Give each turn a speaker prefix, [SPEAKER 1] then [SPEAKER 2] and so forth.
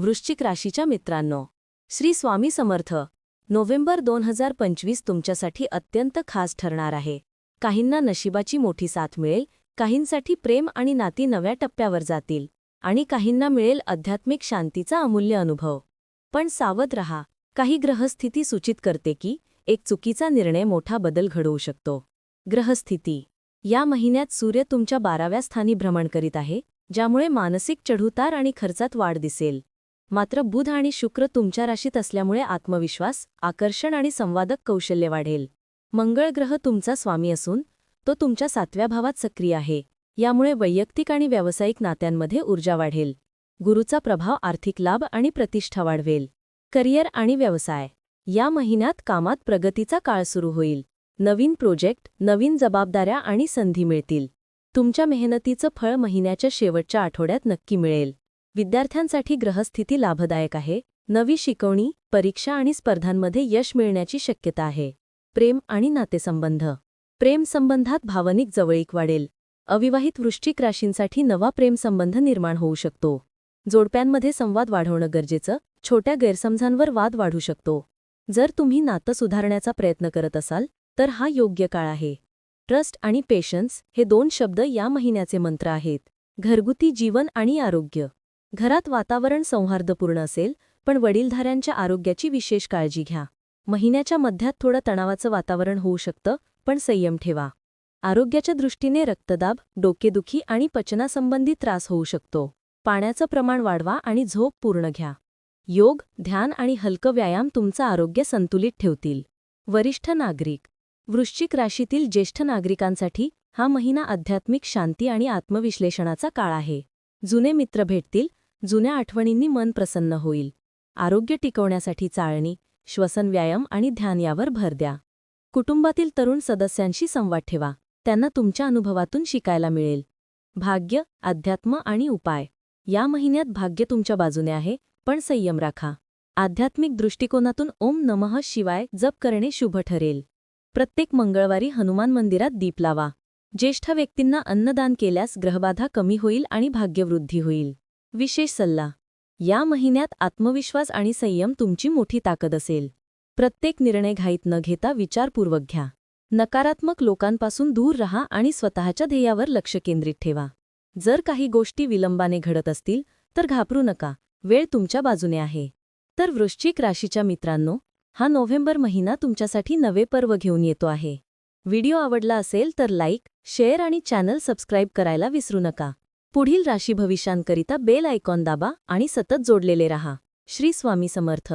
[SPEAKER 1] वृश्चिक राशीच्या मित्रांनो श्री स्वामी समर्थ नोव्हेंबर दोन हजार पंचवीस तुमच्यासाठी अत्यंत खास ठरणार आहे. काहींना नशिबाची मोठी साथ मिळेल काहींसाठी प्रेम आणि नाती नव्या टप्प्यावर जातील आणि काहींना मिळेल आध्यात्मिक शांतीचा अमूल्य अनुभव. पण सावध रहा काही ग्रहस्थिती सूचित करते की एक चुकीचा निर्णय मोठा बदल घडवू शकतो. ग्रहस्थिती या महिन्यात सूर्य तुमच्या बाराव्या स्थानी भ्रमण करीत आहे ज्यामुळे मानसिक चढउतार आणि खर्चात वाढ दिसेल. मात्र बुध आणि शुक्र तुमच्या राशीत असल्यामुळे आत्मविश्वास आकर्षण आणि संवादक कौशल्य वाढेल. मंगळ ग्रह तुमचा स्वामी असून तो तुमच्या सातव्या भावात सक्रिय आहे. यामुळे वैयक्तिक आणि व्यावसायिक नात्यांमध्ये ऊर्जा वाढेल. गुरुचा प्रभाव आर्थिक लाभ आणि प्रतिष्ठा वाढवेल. करिअर आणि व्यवसाय. या महिन्यात कामात प्रगतीचा काळ सुरू होईल. नवीन प्रोजेक्ट नवीन जबाबदाऱ्या आणि संधी मिळतील. तुमच्या मेहनतीचं फळ महिन्याच्या शेवटच्या आठवड्यात नक्की मिळेल. विद्यार्थ्यांसाठी ग्रहस्थिती लाभदायक आहे. नवी शिकवणी परीक्षा आणि स्पर्धांमध्ये यश मिळण्याची शक्यता आहे. प्रेम आणि नातेसंबंध. प्रेमसंबंधात भावनिक जवळीक वाढेल. अविवाहित वृश्चिक राशींसाठी नवा प्रेमसंबंध निर्माण होऊ शकतो. जोडप्यांमध्ये संवाद वाढवणं गरजेचं. छोट्या गैरसमजांवर वाद वाढू शकतो. जर तुम्ही नातं सुधारण्याचा प्रयत्न करत असाल तर हा योग्य काळ आहे. ट्रस्ट आणि पेशन्स हे दोन शब्द या महिन्याचे मंत्र आहेत. घरगुती जीवन आणि आरोग्य. घरात वातावरण सौहार्दपूर्ण असेल पण वडीलधाऱ्यांच्या आरोग्याची विशेष काळजी घ्या. महिन्याच्या मध्यात थोडं तणावाचं वातावरण होऊ शकतं पण संयम ठेवा. आरोग्याच्या दृष्टीने रक्तदाब डोकेदुखी आणि पचनासंबंधी त्रास होऊ शकतो. पाण्याचं प्रमाण वाढवा आणि झोप पूर्ण घ्या. योग ध्यान आणि हलकं व्यायाम तुमचं आरोग्य संतुलित ठेवतील. वरिष्ठ नागरिक. वृश्चिक राशीतील ज्येष्ठ नागरिकांसाठी हा महिना आध्यात्मिक शांती आणि आत्मविश्लेषणाचा काळ आहे. जुने मित्र भेटतील जुन्या आठवणींनी मन प्रसन्न होईल. आरोग्य टिकवण्यासाठी चाळणी श्वसन व्यायाम आणि ध्यान यावर भर द्या. कुटुंबातील तरुण सदस्यांशी संवाद ठेवा. त्यांना तुमच्या अनुभवातून शिकायला मिळेल. भाग्य अध्यात्म आणि उपाय. या महिन्यात भाग्य तुमच्या बाजूने आहे पण संयम राखा. आध्यात्मिक दृष्टिकोनातून ओम नमः शिवाय जप करणे शुभ ठरेल. प्रत्येक मंगळवारी हनुमान मंदिरात दीप लावा. ज्येष्ठ व्यक्तींना अन्नदान केल्यास ग्रहबाधा कमी होईल आणि भाग्यवृद्धी होईल. विशेष सल्ला. या महिन्यात आत्मविश्वास आणि संयम तुमची मोठी ताकद असेल. प्रत्येक निर्णय घाईत न घेता विचारपूर्वक घ्या. नकारात्मक लोकांपासून दूर रहा आणि स्वतःच्या ध्येयावर लक्ष केंद्रित ठेवा. जर काही गोष्टी विलंबाने घडत असतील तर घाबरू नका. वेळ तुमच्या बाजूने आहे. तर वृश्चिक राशीच्या मित्रांनो हा नोव्हेंबर महिना तुमच्यासाठी नवे पर्व घेऊन येतो आहे. व्हिडिओ आवडला असेल तर लाईक शेअर आणि चॅनल सबस्क्राईब करायला विसरू नका. पुढील राशी भविष्यांकरिता बेल आयकॉन दाबा आणि सतत जोडलेले रहा. श्री स्वामी समर्थ.